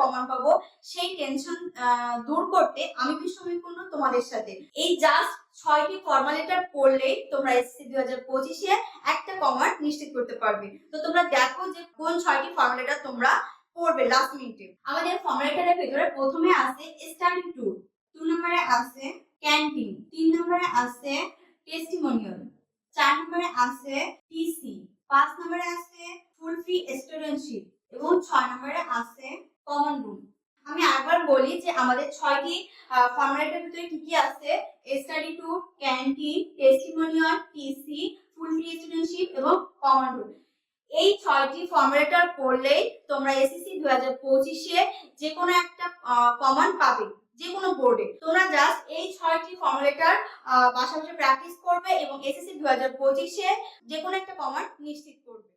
Common পাবো, সেই tension দূর করতে আমি বিশ্ববিপূর্ণ তোমাদের সাথে। এই জাস্ট ছয়টি ফর্মাল লেটার পড়লেই তোমরা এসএসসি দু হাজার পঁচিশে একটা কমন নিশ্চিত করতে পারবে। তো তোমরা দেখো যে কোন ছয়টি ফর্মাল লেটার তোমরা পড়বে লাস্ট মিনিটে আমাদের ফর্মালিটারের ভেতরে প্রথমে আছে স্টাডি ট্যুর দু নম্বরে আছে ক্যান্টিন তিন নম্বরে আছে টেস্টিমোনিয়াল চার নম্বরে আছে টিসি পাঁচ নম্বরে আছে ফুল ফ্রি স্টুডেন্টশিপ এবং ছয় নম্বরে আছে কমন রুম আমি একবার বলি যে আমাদের ছয়টি ফর্মালিটির ভিতরে কি কি আছে? Study tour canteen testimonial TC full free studentship এবং কমন রুম এই ছয়টি ফর্মুলেটার পড়লেই তোমরা এসএসসি দু হাজার পঁচিশে যে কোনো একটা কমন পাবে যে কোনো বোর্ডে তোমরা জাস্ট এই ছয়টি ফর্মুলেটার পাশাপাশি প্র্যাকটিস করবে এবং এসএসসি দু হাজার পঁচিশে যে কোনো একটা কমন নিশ্চিত করবে।